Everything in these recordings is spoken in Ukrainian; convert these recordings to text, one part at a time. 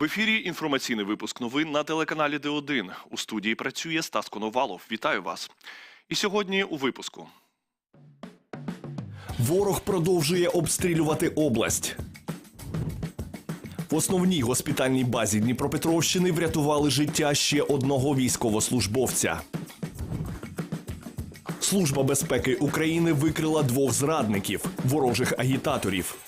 В ефірі інформаційний випуск новин на телеканалі Д1. У студії працює Стас Коновалов. Вітаю вас. І сьогодні у випуску. Ворог продовжує обстрілювати область. В основній госпітальній базі Дніпропетровщини врятували життя ще одного військовослужбовця. Служба безпеки України викрила двох зрадників ворожих агітаторів.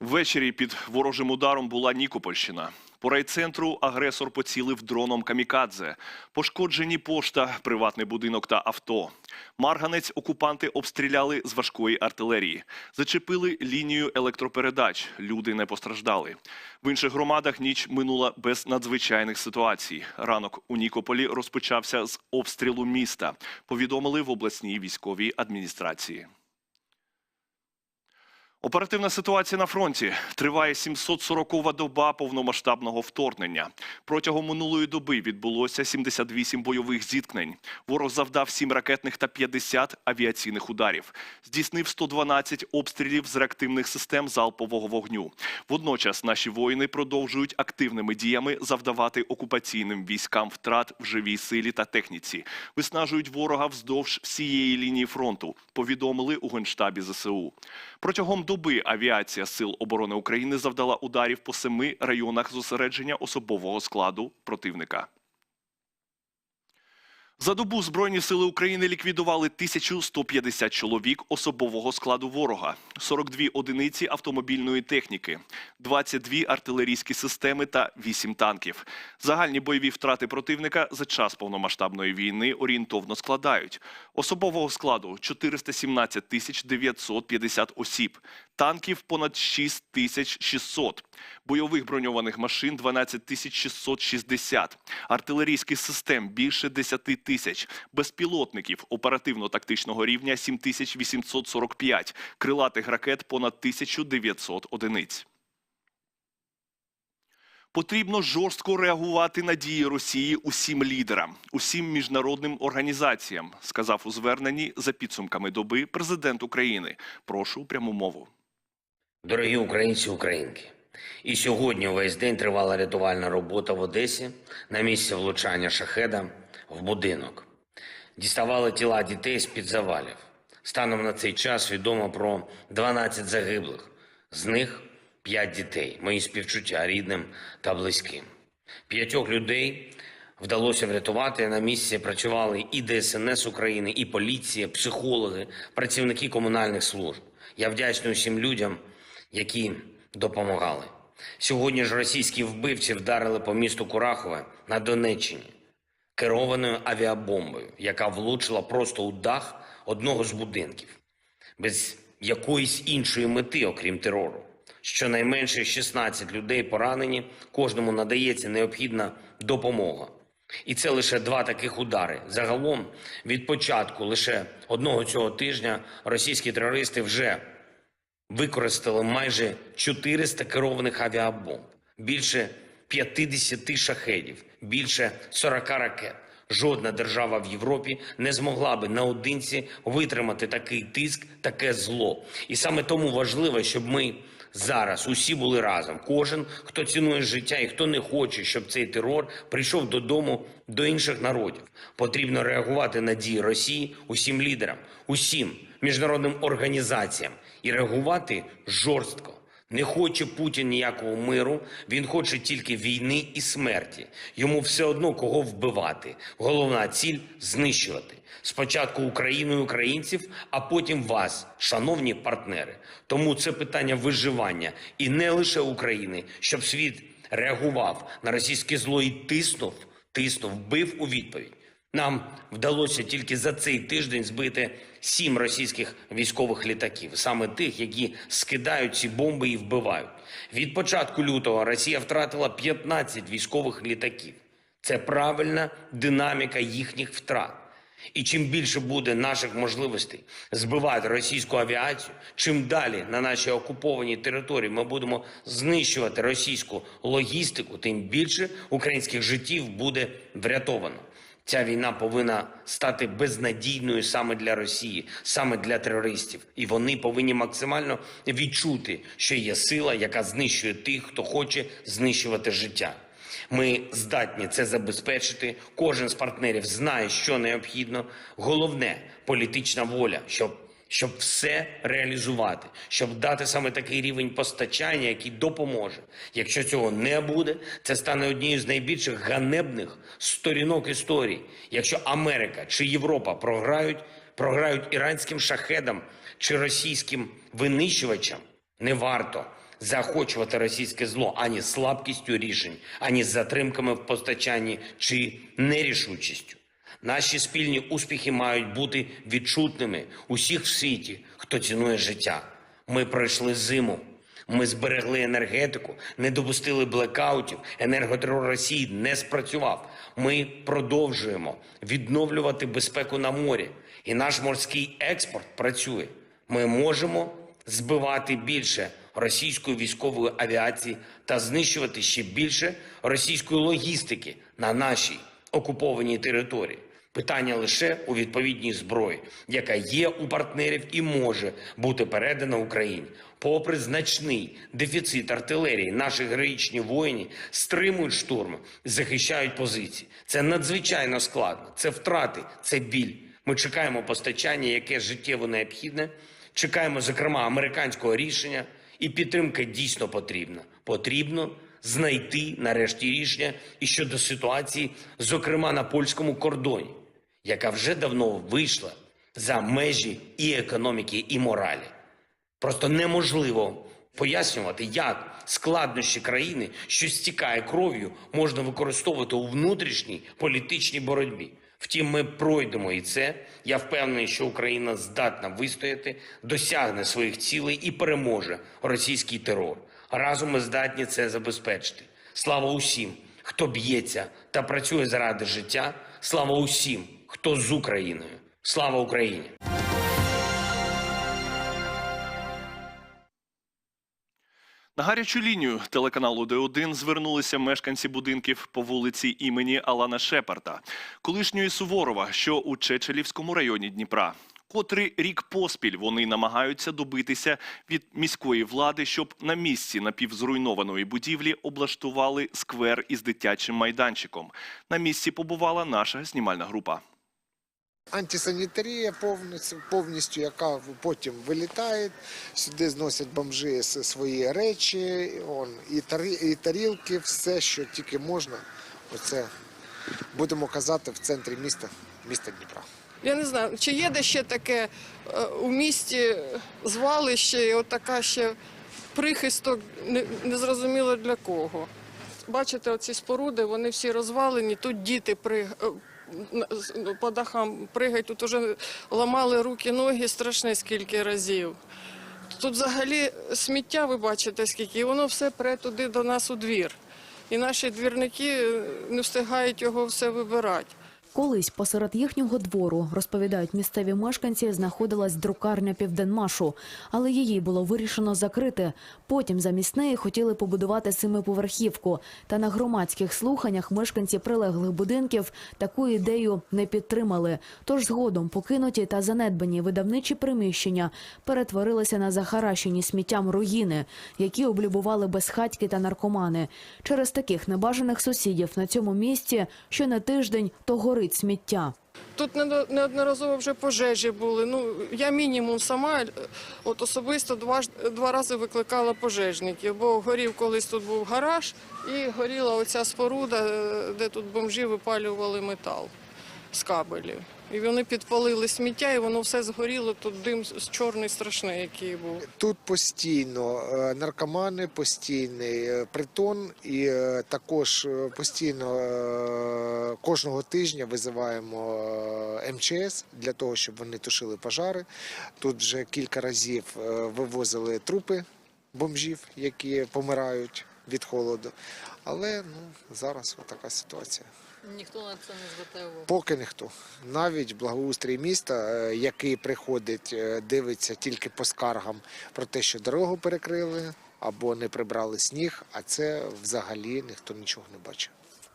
Ввечері під ворожим ударом була Нікопольщина. По райцентру агресор поцілив дроном камікадзе. Пошкоджені пошта, приватний будинок та авто. Марганець окупанти обстріляли з важкої артилерії. Зачепили лінію електропередач. Люди не постраждали. В інших громадах ніч минула без надзвичайних ситуацій. Ранок у Нікополі розпочався з обстрілу міста. Повідомили в обласній військовій адміністрації. Оперативна ситуація на фронті триває 740-ва доба повномасштабного вторгнення. Протягом минулої доби відбулося 78 бойових зіткнень. Ворог завдав 7 ракетних та 50 авіаційних ударів. Здійснив 112 обстрілів з реактивних систем залпового вогню. Водночас наші воїни продовжують активними діями завдавати окупаційним військам втрат в живій силі та техніці. Виснажують ворога вздовж всієї лінії фронту. Повідомили у генштабі ЗСУ. Протягом доби авіація Сил оборони України завдала ударів по семи районах зосередження особового складу противника. За добу Збройні сили України ліквідували 1150 чоловік особового складу ворога, 42 одиниці автомобільної техніки, 22 артилерійські системи та 8 танків. Загальні бойові втрати противника за час повномасштабної війни орієнтовно складають особового складу 417 тисяч 950 осіб, танків понад 6 тисяч 600, бойових броньованих машин 12 тисяч 660, артилерійських систем більше 10 тисяч, безпілотників оперативно-тактичного рівня 7845, крилатих ракет понад 1900 одиниць. Потрібно жорстко реагувати на дії Росії усім лідерам, усім міжнародним організаціям, сказав у зверненні за підсумками доби президент України. Прошу пряму мову. Дорогі українці українки, і сьогодні увесь день тривала рятувальна робота в Одесі на місці влучання шахеда в будинок. Діставали тіла дітей з-під завалів. Станом на цей час відомо про 12 загиблих. З них 5 дітей. Мої співчуття рідним та близьким. П'ятьох людей вдалося врятувати. На місці працювали і ДСНС України, і поліція, психологи, працівники комунальних служб. Я вдячний усім людям, які допомагали. Сьогодні ж російські вбивці вдарили по місту Курахове на Донеччині керованою авіабомбою, яка влучила просто у дах одного з будинків, без якоїсь іншої мети, окрім терору. Щонайменше 16 людей поранені, кожному надається необхідна допомога. І це лише два таких удари. Загалом, від початку лише одного цього тижня російські терористи вже використали майже 400 керованих авіабомб, більше 50 шахедів, більше 40 ракет. Жодна держава в Європі не змогла би наодинці витримати такий тиск, таке зло. І саме тому важливо, щоб ми зараз усі були разом. Кожен, хто цінує життя і хто не хоче, щоб цей терор прийшов додому до інших народів. Потрібно реагувати на дії Росії усім лідерам, усім міжнародним організаціям і реагувати жорстко. Не хоче Путін ніякого миру, він хоче тільки війни і смерті. Йому все одно кого вбивати. Головна ціль знищувати. Спочатку Україну і українців, а потім вас, шановні партнери. Тому це питання виживання і не лише України, щоб світ реагував на російське зло і тиснув, тиснув, бив у відповідь. Нам вдалося тільки за цей тиждень збити сім російських військових літаків, саме тих, які скидають ці бомби і вбивають. Від початку лютого Росія втратила 15 військових літаків. Це правильна динаміка їхніх втрат. І чим більше буде наших можливостей збивати російську авіацію, чим далі на нашій окупованій території ми будемо знищувати російську логістику, тим більше українських життів буде врятовано. Ця війна повинна стати безнадійною саме для Росії, саме для терористів, і вони повинні максимально відчути, що є сила, яка знищує тих, хто хоче знищувати життя. Ми здатні це забезпечити. Кожен з партнерів знає, що необхідно. Головне політична воля, щоб щоб все реалізувати, щоб дати саме такий рівень постачання, який допоможе. Якщо цього не буде, це стане однією з найбільших ганебних сторінок історії. Якщо Америка чи Європа програють, програють іранським шахедам чи російським винищувачам, не варто заохочувати російське зло ані слабкістю рішень, ані затримками в постачанні чи нерішучістю. Наші спільні успіхи мають бути відчутними усіх в світі, хто цінує життя. Ми пройшли зиму. Ми зберегли енергетику, не допустили блекаутів. Енерготерор Росії не спрацював. Ми продовжуємо відновлювати безпеку на морі, і наш морський експорт працює. Ми можемо збивати більше російської військової авіації та знищувати ще більше російської логістики на нашій окупованій території. Питання лише у відповідній зброї, яка є у партнерів і може бути передана Україні. Попри значний дефіцит артилерії, наші героїчні воїни стримують штурми, захищають позиції. Це надзвичайно складно. Це втрати, це біль. Ми чекаємо постачання, яке життєво необхідне. Чекаємо, зокрема, американського рішення, і підтримка дійсно потрібна. Потрібно знайти нарешті рішення і щодо ситуації, зокрема на польському кордоні, яка вже давно вийшла за межі і економіки, і моралі. Просто неможливо пояснювати, як складнощі країни, що стікає кров'ю, можна використовувати у внутрішній політичній боротьбі. Втім, ми пройдемо і це. Я впевнений, що Україна здатна вистояти, досягне своїх цілей і переможе російський терор. Разом ми здатні це забезпечити. Слава усім, хто б'ється та працює заради життя. Слава усім, хто з Україною. Слава Україні! На гарячу лінію телеканалу Д1 звернулися мешканці будинків по вулиці імені Алана Шепарда, колишньої Суворова, що у Чечелівському районі Дніпра. Котрий рік поспіль вони намагаються добитися від міської влади, щоб на місці напівзруйнованої будівлі облаштували сквер із дитячим майданчиком. На місці побувала наша знімальна група. Антисанітарія повністю, повністю, яка потім вилітає, сюди зносять бомжи свої речі, он, і, тарі, і тарілки, все, що тільки можна. Оце будемо казати в центрі міста, міста Дніпра. Я не знаю, чи є де ще таке е, у місті звалище, і отака ще прихисток, не- незрозуміло для кого. Бачите, оці споруди, вони всі розвалені, тут діти при, е, по дахам пригають, тут вже ламали руки, ноги страшне скільки разів. Тут взагалі сміття, ви бачите, скільки, і воно все пре туди до нас у двір. І наші двірники е, не встигають його все вибирати. Колись посеред їхнього двору, розповідають місцеві мешканці, знаходилась друкарня Південмашу, але її було вирішено закрити. Потім замість неї хотіли побудувати семиповерхівку. Та на громадських слуханнях мешканці прилеглих будинків таку ідею не підтримали. Тож згодом покинуті та занедбані видавничі приміщення перетворилися на захаращені сміттям руїни, які облюбували безхатьки та наркомани. Через таких небажаних сусідів на цьому місці що на тиждень то горить сміття. Тут не- неодноразово вже пожежі були. Ну я мінімум сама е, от особисто два два рази викликала пожежників, бо горів колись тут був гараж, і горіла оця споруда, е, де тут бомжі випалювали метал з кабелів. І вони підпалили сміття, і воно все згоріло. Тут дим чорний страшний, який був. Тут постійно е, наркомани, постійний е, притон, і е, також постійно кожного тижня визиваємо МЧС для того, щоб вони тушили пожари. Тут вже кілька разів вивозили трупи бомжів, які помирають від холоду. Але ну, зараз така ситуація. Ніхто на це не звертає увагу. Поки ніхто. Навіть благоустрій міста, е, який приходить, е, дивиться тільки по скаргам про те, що дорогу перекрили або не прибрали сніг, а це взагалі ніхто нічого не бачив.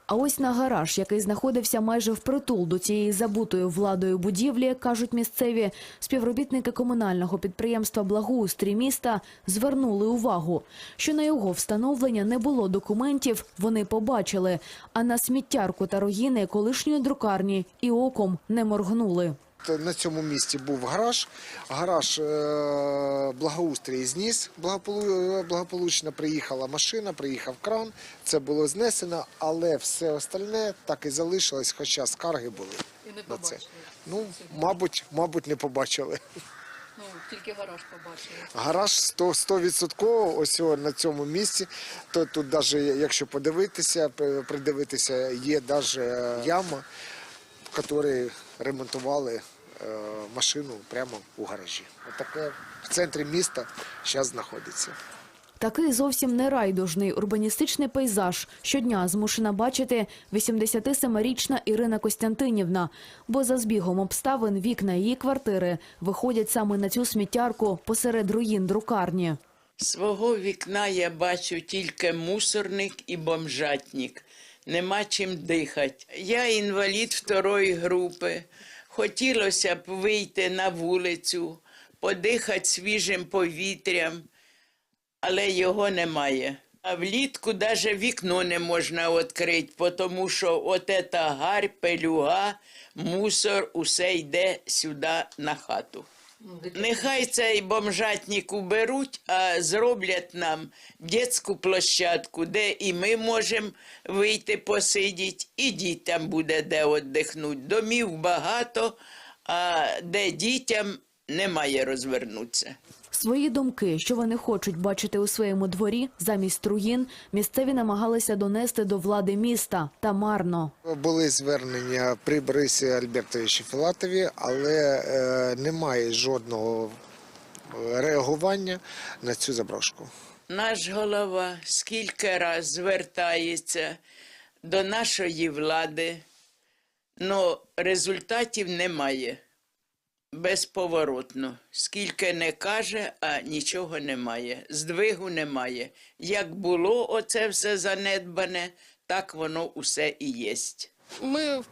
А ось на гараж, який знаходився майже впритул до цієї забутої владою будівлі, кажуть місцеві, співробітники комунального підприємства «Благоустрій міста звернули увагу, що на його встановлення не було документів, вони побачили, а на сміттярку та руїни колишньої друкарні і оком не моргнули. На цьому місці був гараж. Гараж е, благоустрій зніс. Благополу- Благополучно приїхала машина, приїхав кран. Це було знесено, але все остальне так і залишилось, хоча скарги були. І не це. Ну, мабуть, мабуть, не побачили. Ну, тільки гараж побачили. Гараж 100, 100% ось о, на цьому місці. То тут навіть, якщо подивитися, при- придивитися, є навіть яма, в якій ремонтували е, машину прямо у гаражі. Отаке в центрі міста зараз знаходиться. Такий зовсім не райдужний урбаністичний пейзаж щодня змушена бачити 87-річна Ірина Костянтинівна, бо за збігом обставин вікна її квартири виходять саме на цю сміттярку посеред руїн друкарні. Свого вікна я бачу тільки мусорник і бомжатник. Нема чим дихати. Я інвалід второї групи. Хотілося б вийти на вулицю, подихати свіжим повітрям, але його немає. А влітку навіть вікно не можна відкрити, тому що от ета гарь, пелюга, мусор, усе йде сюди на хату. Нехай цей бомжатник уберуть, а зроблять нам дитячу площадку, де і ми можемо вийти посидіти, і дітям буде де віддихнути. Домів багато, а де дітям немає розвернутися. Свої думки, що вони хочуть бачити у своєму дворі замість руїн, місцеві намагалися донести до влади міста та марно. Були звернення при Борисі Альбертовичі Філатові, але е, немає жодного е, реагування на цю заброшку. Наш голова скільки раз звертається до нашої влади, але результатів немає. Безповоротно. Скільки не каже, а нічого немає. Здвигу немає. Як було оце все занедбане, так воно усе і єсть. Ми,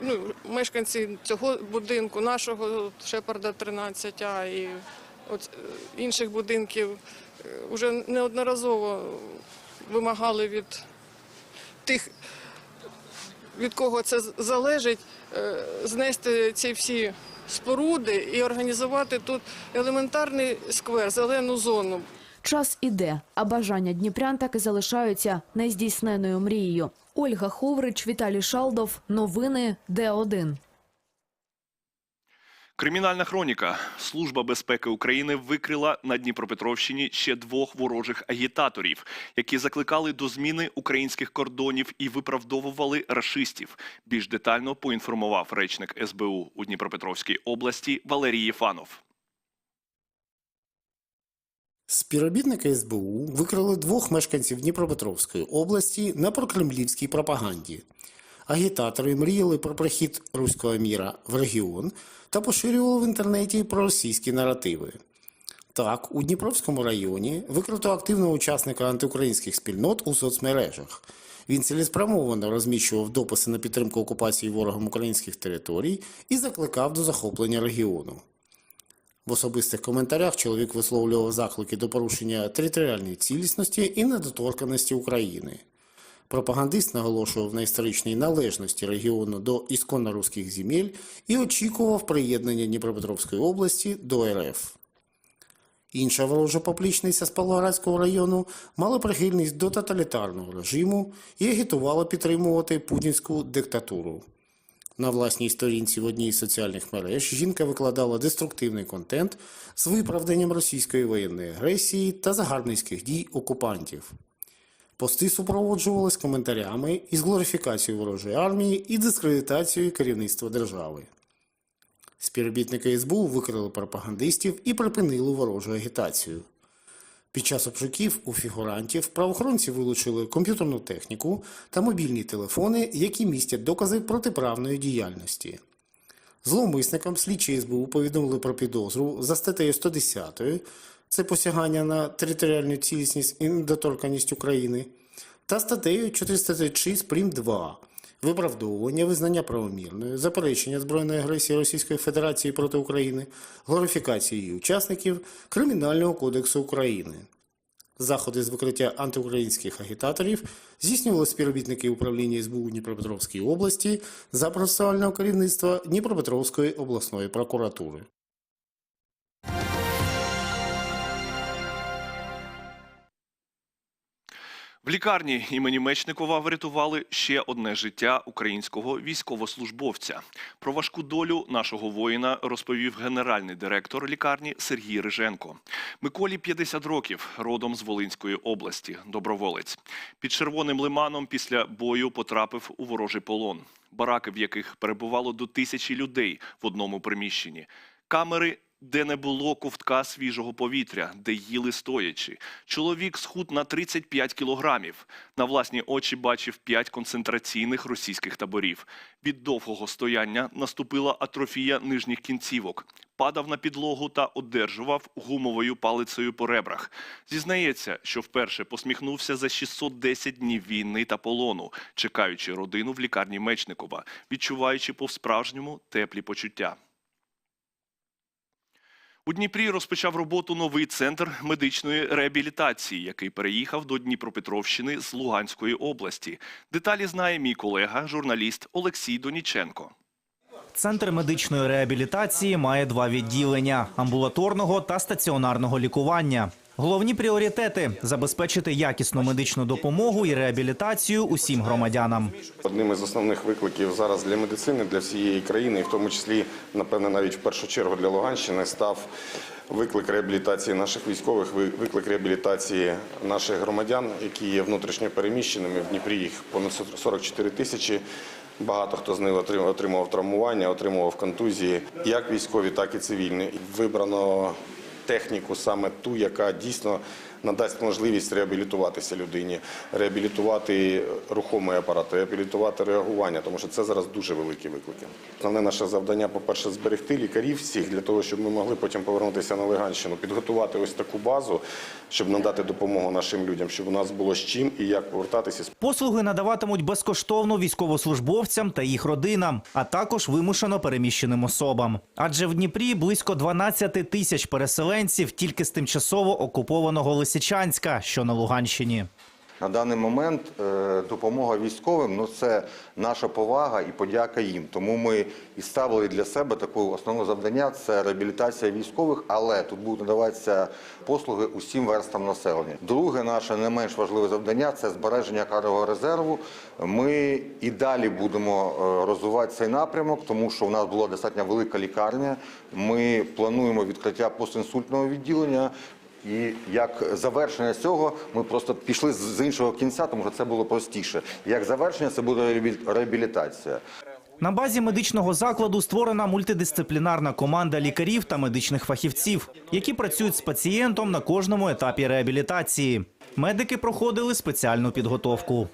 ну, мешканці цього будинку, нашого Шепарда 13А і от, е, інших будинків, вже неодноразово вимагали від тих, від кого це залежить, е, знести ці всі споруди і організувати тут елементарний сквер, зелену зону. Час іде, а бажання дніпрян так і залишаються нездійсненою мрією. Ольга Ховрич, Віталій Шалдов. Новини Д1. Кримінальна хроніка. Служба безпеки України викрила на Дніпропетровщині ще двох ворожих агітаторів, які закликали до зміни українських кордонів і виправдовували рашистів. Більш детально поінформував речник СБУ у Дніпропетровській області Валерій Єфанов. Співробітники СБУ викрили двох мешканців Дніпропетровської області на прокремлівській пропаганді. Агітатори мріяли про прихід руського міра в регіон та поширювали в інтернеті проросійські наративи. Так, у Дніпровському районі викрито активного учасника антиукраїнських спільнот у соцмережах. Він цілеспрямовано розміщував дописи на підтримку окупації ворогом українських територій і закликав до захоплення регіону. В особистих коментарях чоловік висловлював заклики до порушення територіальної цілісності і недоторканості України. Пропагандист наголошував на історичній належності регіону до ісконно руських земель і очікував приєднання Дніпропетровської області до РФ. Інша ворожа поплічниця з Павлоградського району мала прихильність до тоталітарного режиму і агітувала підтримувати путінську диктатуру. На власній сторінці в одній з соціальних мереж жінка викладала деструктивний контент з виправданням російської воєнної агресії та загарбницьких дій окупантів. Пости супроводжувались коментарями із глорифікацією ворожої армії і дискредитацією керівництва держави. Співробітники СБУ викрили пропагандистів і припинили ворожу агітацію. Під час обшуків у фігурантів правоохоронці вилучили комп'ютерну техніку та мобільні телефони, які містять докази протиправної діяльності. Зловмисникам слідчі СБУ повідомили про підозру за статтею 110 це посягання на територіальну цілісність і недоторканність України, та статтею 436 прим. 2 виправдовування, визнання правомірною, заперечення збройної агресії Російської Федерації проти України, глорифікації її учасників Кримінального кодексу України. Заходи з викриття антиукраїнських агітаторів здійснювали співробітники управління СБУ Дніпропетровської області за процесуального керівництва Дніпропетровської обласної прокуратури. В лікарні імені Мечникова врятували ще одне життя українського військовослужбовця. Про важку долю нашого воїна розповів генеральний директор лікарні Сергій Риженко. Миколі 50 років, родом з Волинської області, доброволець. Під червоним лиманом після бою потрапив у ворожий полон. Бараки, в яких перебувало до тисячі людей в одному приміщенні. Камери де не було ковтка свіжого повітря, де їли стоячи. Чоловік схуд на 35 кілограмів. На власні очі бачив п'ять концентраційних російських таборів. Від довгого стояння наступила атрофія нижніх кінцівок. Падав на підлогу та одержував гумовою палицею по ребрах. Зізнається, що вперше посміхнувся за 610 днів війни та полону, чекаючи родину в лікарні Мечникова, відчуваючи по-справжньому теплі почуття. У Дніпрі розпочав роботу новий центр медичної реабілітації, який переїхав до Дніпропетровщини з Луганської області. Деталі знає мій колега, журналіст Олексій Доніченко. Центр медичної реабілітації має два відділення амбулаторного та стаціонарного лікування. Головні пріоритети забезпечити якісну медичну допомогу і реабілітацію усім громадянам. Одним із основних викликів зараз для медицини, для всієї країни, і в тому числі, напевне, навіть в першу чергу для Луганщини, став виклик реабілітації наших військових, виклик реабілітації наших громадян, які є внутрішньо переміщеними. В Дніпрі їх понад 44 тисячі. Багато хто з них отрим- отримував травмування, отримував контузії, як військові, так і цивільні. Вибрано техніку саме ту, яка дійсно надасть можливість реабілітуватися людині, реабілітувати рухомий апарат, реабілітувати реагування, тому що це зараз дуже великі виклики. Основне наше завдання, по-перше, зберегти лікарів всіх для того, щоб ми могли потім повернутися на Луганщину, підготувати ось таку базу, щоб надати допомогу нашим людям, щоб у нас було з чим і як повертатися. Послуги надаватимуть безкоштовно військовослужбовцям та їх родинам, а також вимушено переміщеним особам. Адже в Дніпрі близько 12 тисяч переселенців тільки з тимчасово окупованого Лисичанська, що на Луганщині. На даний момент е, допомога військовим ну це наша повага і подяка їм. Тому ми і ставили для себе таке основне завдання це реабілітація військових, але тут будуть надаватися послуги усім верстам населення. Друге, наше не менш важливе завдання це збереження кадрового резерву. Ми і далі будемо е, розвивати цей напрямок, тому що у нас була достатньо велика лікарня. Ми плануємо відкриття постінсультного відділення. І як завершення цього ми просто пішли з- іншого кінця, тому що це було простіше. Як завершення це буде реабілі- реабілітація. На базі медичного закладу створена мультидисциплінарна команда лікарів та медичних фахівців, які працюють з пацієнтом на кожному етапі реабілітації. Медики проходили спеціальну підготовку.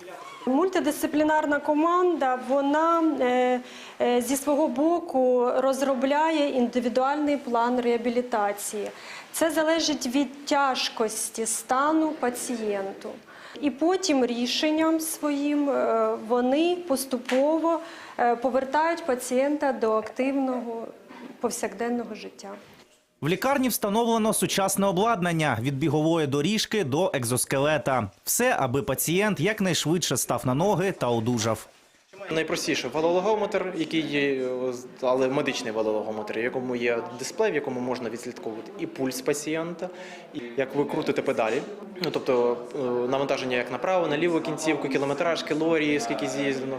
Мультидисциплінарна команда вона е, е, зі свого боку розробляє індивідуальний план реабілітації. Це залежить від тяжкості стану пацієнту. І потім рішенням своїм е, вони поступово е, повертають пацієнта до активного повсякденного життя. В лікарні встановлено сучасне обладнання від бігової доріжки до екзоскелета. Все, аби пацієнт якнайшвидше став на ноги та одужав. Найпростіше валологометр, який є, але медичний валологометр, в якому є дисплей, в якому можна відслідковувати і пульс пацієнта, і як ви крутите педалі, ну тобто е, навантаження як направо, на ліву кінцівку, кілометраж, калорії, скільки з'їздено,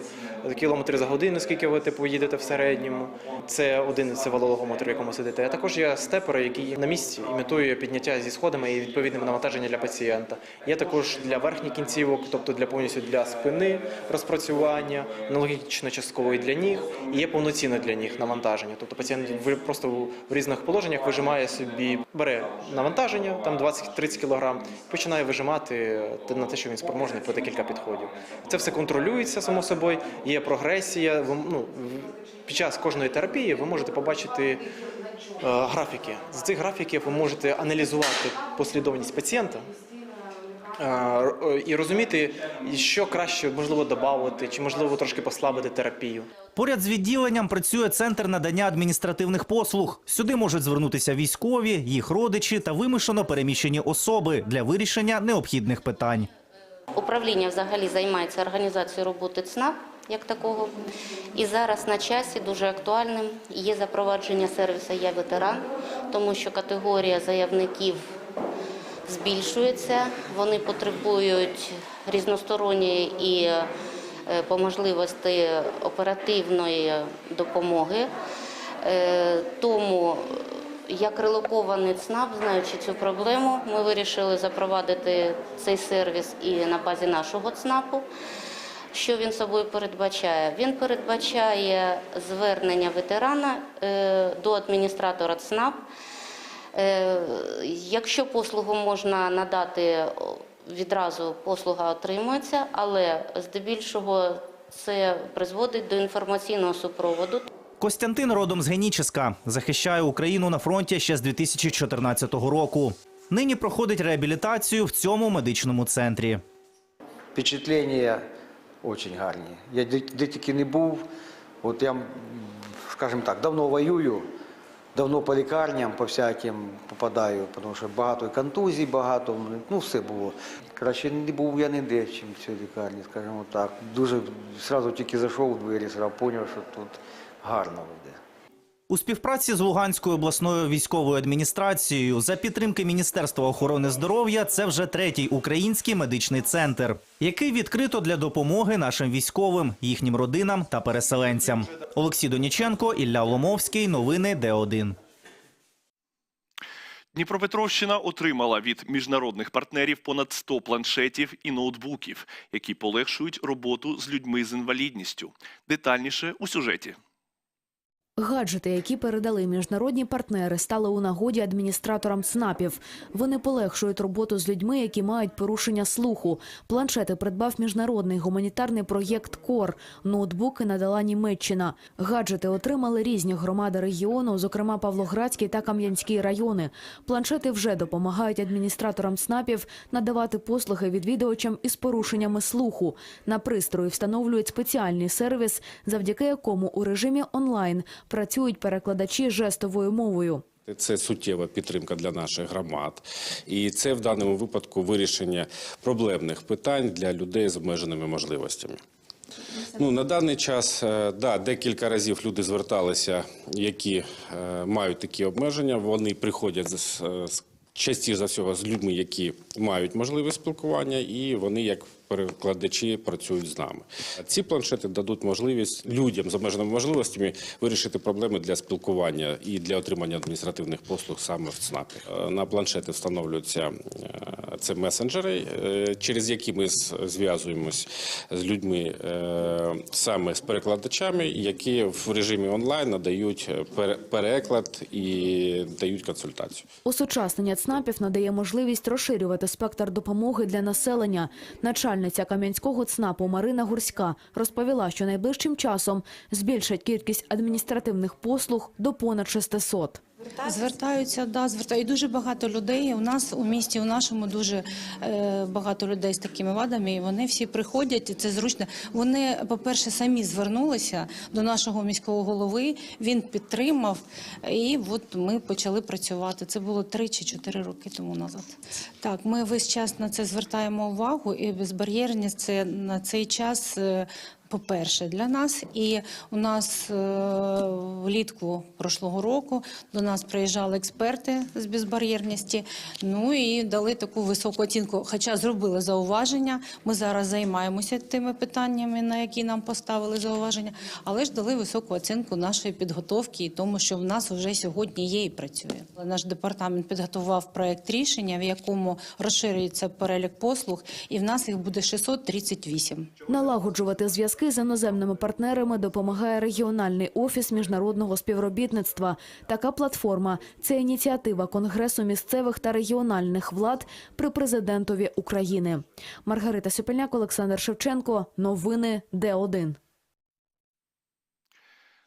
кілометри за годину, скільки ви типу їдете в середньому. Це один це валологометр, в якому сидите. А також є степери, які на місці імітує підняття зі сходами і відповідним навантаження для пацієнта. Є також для верхніх кінцівок, тобто для повністю для спини розпрацювання, аналогічно частково і для ніг, і є повноцінне для ніг навантаження. Тобто пацієнт просто в різних положеннях вижимає собі, бере навантаження, там 20-30 кг, починає вижимати на те, що він спроможний по декілька підходів. Це все контролюється само собою, є прогресія. Ну, під час кожної терапії ви можете побачити е, графіки. З цих графіків ви можете аналізувати послідовність пацієнта. І розуміти, що краще можливо додати, чи можливо трошки послабити терапію. Поряд з відділенням працює центр надання адміністративних послуг. Сюди можуть звернутися військові, їх родичі та вимушено переміщені особи для вирішення необхідних питань. Управління взагалі займається організацією роботи ЦНАП як такого. І зараз на часі дуже актуальним є запровадження сервісу «Я ветеран», тому що категорія заявників збільшується. Вони потребують різносторонньої і е, по можливості оперативної допомоги. Е, Тому як релокований ЦНАП, знаючи цю проблему, ми вирішили запровадити цей сервіс і на базі нашого ЦНАПу. Що він собою передбачає? Він передбачає звернення ветерана е, до адміністратора ЦНАП. Е, Якщо послугу можна надати відразу, послуга отримується, але здебільшого це призводить до інформаційного супроводу. Костянтин родом з Геніческа. Захищає Україну на фронті ще з 2014 року. Нині проходить реабілітацію в цьому медичному центрі. Впечатлення дуже гарні. Я де тільки не був, от я, скажімо так, давно воюю, давно по лікарням, по всяким попадаю, тому що багато контузій, багато, ну все було. Краще не був я ніде, чим в цій лікарні, скажімо так. Дуже одразу тільки зайшов у двері, зрозумів, що тут гарно буде. У співпраці з Луганською обласною військовою адміністрацією за підтримки Міністерства охорони здоров'я це вже третій український медичний центр, який відкрито для допомоги нашим військовим, їхнім родинам та переселенцям. Олексій Доніченко, Ілля Ломовський. Новини Д1. Дніпропетровщина отримала від міжнародних партнерів понад 100 планшетів і ноутбуків, які полегшують роботу з людьми з інвалідністю. Детальніше у сюжеті. Гаджети, які передали міжнародні партнери, стали у нагоді адміністраторам ЦНАПів. Вони полегшують роботу з людьми, які мають порушення слуху. Планшети придбав міжнародний гуманітарний проєкт КОР. Ноутбуки надала Німеччина. Гаджети отримали різні громади регіону, зокрема Павлоградський та Кам'янський райони. Планшети вже допомагають адміністраторам ЦНАПів надавати послуги відвідувачам із порушеннями слуху. На пристрої встановлюють спеціальний сервіс, завдяки якому у режимі онлайн працюють перекладачі жестовою мовою. Це суттєва підтримка для наших громад, і це в даному випадку вирішення проблемних питань для людей з обмеженими можливостями. Ну на даний час е, да, декілька разів люди зверталися, які е, мають такі обмеження. Вони приходять з, з частіше за всього з людьми, які мають можливість спілкування, і вони як перекладачі працюють з нами. Ці планшети дадуть можливість людям з обмеженими можливостями вирішити проблеми для спілкування і для отримання адміністративних послуг саме в ЦНАПі. Е, На планшети встановлюються е, це месенджери, е, через які ми зв'язуємось з людьми саме з перекладачами, які в режимі онлайн надають переклад і дають консультацію. Осучаснення ЦНАПів надає можливість розширювати спектр допомоги для населення. Начальниця Кам'янського ЦНАПу Марина Гурська розповіла, що найближчим часом збільшать кількість адміністративних послуг до понад 600. Звертаються, да, звертають. І дуже багато людей. У нас у місті, у нашому дуже е, багато людей з такими вадами. І вони всі приходять, і це зручно. Вони, по-перше, самі звернулися до нашого міського голови. Він підтримав, і от ми почали працювати. Це було три чи чотири роки тому назад. Так, ми весь час на це звертаємо увагу, і безбар'єрність це на цей час. По-перше, для нас. І у нас е, влітку прошлого року до нас приїжджали експерти з безбар'єрності. Ну і дали таку високу оцінку. Хоча зробили зауваження. Ми зараз займаємося тими питаннями, на які нам поставили зауваження, але ж дали високу оцінку нашої підготовки і тому, що в нас вже сьогодні є і працює. Наш департамент підготував проект рішення, в якому розширюється перелік послуг, і в нас їх буде 638. Налагоджувати зв'язки з іноземними партнерами допомагає регіональний офіс міжнародного співробітництва. Така платформа це ініціатива Конгресу місцевих та регіональних влад при президентові України. Маргарита Сюпельняк, Олександр Шевченко. Новини Д1.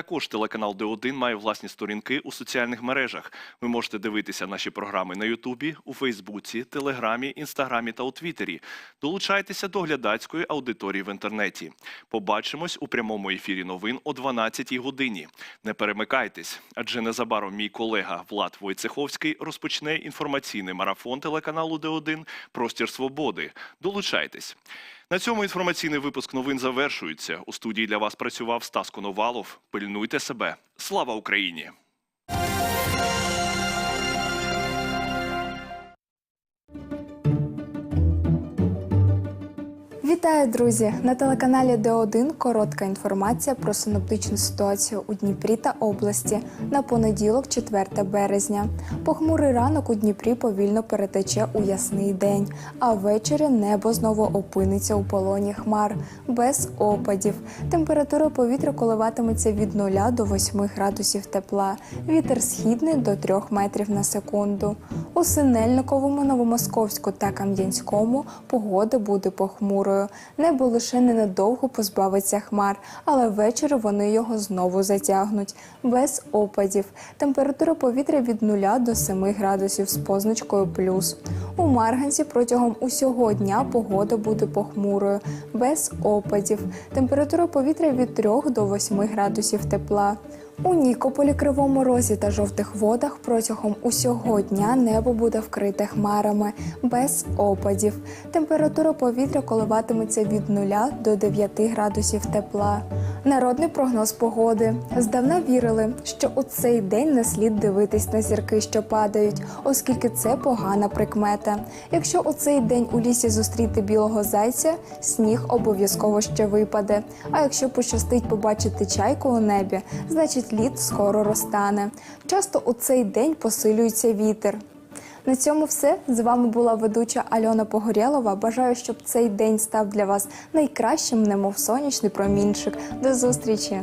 Також телеканал Д1 має власні сторінки у соціальних мережах. Ви можете дивитися наші програми на Ютубі, у Фейсбуці, Телеграмі, Інстаграмі та у Твіттері. Долучайтеся до глядацької аудиторії в інтернеті. Побачимось у прямому ефірі новин о 12 годині. Не перемикайтесь, адже незабаром мій колега Влад Войцеховський розпочне інформаційний марафон телеканалу Д1 Простір Свободи. Долучайтесь. На цьому інформаційний випуск новин завершується. У студії для вас працював Стас Коновалов. Пильнуйте себе. Слава Україні! Вітаю, друзі! На телеканалі Д1 коротка інформація про синоптичну ситуацію у Дніпрі та області на понеділок, 4 березня. Похмурий ранок у Дніпрі повільно перетече у ясний день, а ввечері небо знову опиниться у полоні хмар без опадів. Температура повітря коливатиметься від 0 до 8 градусів тепла. Вітер східний до 3 метрів на секунду. У Синельниковому, Новомосковську та Кам'янському погода буде похмурою. Небо лише ненадовго позбавиться хмар, але ввечері вони його знову затягнуть. Без опадів. Температура повітря від 0 до 7 градусів з позначкою плюс. У Марганці протягом усього дня погода буде похмурою, без опадів. Температура повітря від 3 до 8 градусів тепла. У Нікополі, Кривому Розі та жовтих водах протягом усього дня небо буде вкрите хмарами без опадів. Температура повітря коливатиметься від 0 до 9 градусів тепла. Народний прогноз погоди. Здавна вірили, що у цей день не слід дивитись на зірки, що падають, оскільки це погана прикмета. Якщо у цей день у лісі зустріти білого зайця, сніг обов'язково ще випаде. А якщо пощастить побачити чайку у небі, значить лід скоро розтане. Часто у цей день посилюється вітер. На цьому все. З вами була ведуча Альона Погорєлова. Бажаю, щоб цей день став для вас найкращим, немов сонячний промінчик. До зустрічі!